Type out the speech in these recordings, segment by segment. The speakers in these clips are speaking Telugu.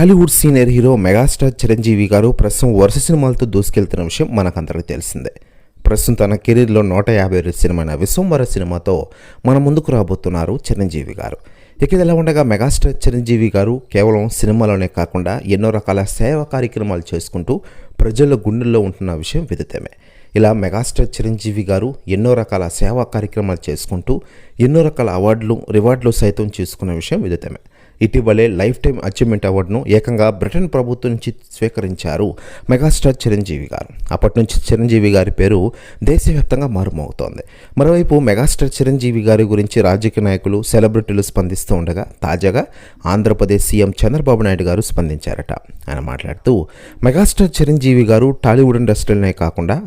Tollywood senior hero megastar Chiranjeevi garu ప్రస్తుతం వరుస సినిమాలతో దూసుకెళ్తున్న విషయం మనకందరికీ తెలిసిందే. ప్రస్తుతం తన కెరీర్లో నూట యాభై రెండు సినిమైన విశ్వంవర సినిమాతో మన ముందుకు రాబోతున్నారు చిరంజీవి గారు. ఇక ఇలా ఉండగా మెగాస్టార్ చిరంజీవి గారు కేవలం సినిమాలోనే కాకుండా ఎన్నో రకాల సేవా కార్యక్రమాలు చేసుకుంటూ ప్రజల గుండెల్లో ఉంటున్న విషయం విదితమే. ఇలా మెగాస్టార్ చిరంజీవి గారు ఎన్నో రకాల సేవా కార్యక్రమాలు చేసుకుంటూ ఎన్నో రకాల అవార్డులు రివార్డులు సైతం చేసుకున్న విషయం విదితమే. ఇటీవలే లైఫ్ టైం అచీవ్మెంట్ అవార్డును ఏకంగా బ్రిటన్ ప్రభుత్వం నుంచి స్వీకరించారు మెగాస్టార్ చిరంజీవి గారు. అప్పటి నుంచి చిరంజీవి గారి పేరు దేశవ్యాప్తంగా మారుమోగుతోంది. మరోవైపు మెగాస్టార్ చిరంజీవి గారి గురించి రాజకీయ నాయకులు సెలబ్రిటీలు స్పందిస్తూ ఉండగా తాజాగా ఆంధ్రప్రదేశ్ సీఎం చంద్రబాబు నాయుడు గారు స్పందించారట. ఆయన మాట్లాడుతూ మెగాస్టార్ చిరంజీవి గారు టాలీవుడ్ ఇండస్ట్రీలోనే కాకుండా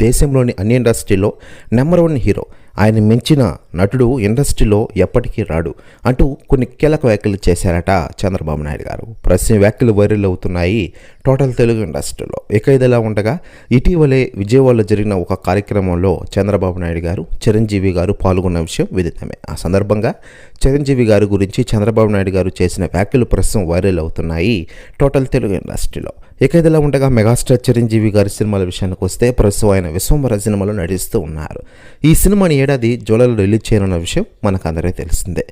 దేశంలోని అన్ని ఇండస్ట్రీలో నెంబర్ వన్ హీరో. ఆయన మించిన నటుడు ఇండస్ట్రీలో ఎప్పటికీ రాడు అంటూ కొన్ని కీలక వ్యాఖ్యలు చేశారట చంద్రబాబు నాయుడు గారు. ప్రస్తుతం వ్యాఖ్యలు వైరల్ అవుతున్నాయి టోటల్ తెలుగు ఇండస్ట్రీలో. ఇక ఇదిలా ఉండగా ఇటీవలే విజయవాడలో జరిగిన ఒక కార్యక్రమంలో చంద్రబాబు నాయుడు గారు చిరంజీవి గారు పాల్గొన్న విషయం విదితమే. ఆ సందర్భంగా చిరంజీవి గారి గురించి చంద్రబాబు నాయుడు గారు చేసిన వ్యాఖ్యలు ప్రస్తుతం వైరల్ అవుతున్నాయి టోటల్ తెలుగు ఇండస్ట్రీలో. ఇక ఇదిలా ఉండగా మెగాస్టార్ చిరంజీవి గారి సినిమాల విషయానికి వస్తే ప్రస్తుతం ఆయన విశ్వంబర సినిమాలో నటిస్తూ ఉన్నారు. ఈ సినిమాని ఏడాది జూలైలో రిలీజ్ చేయనున్న విషయం మనకు అందరికీ తెలిసిందే.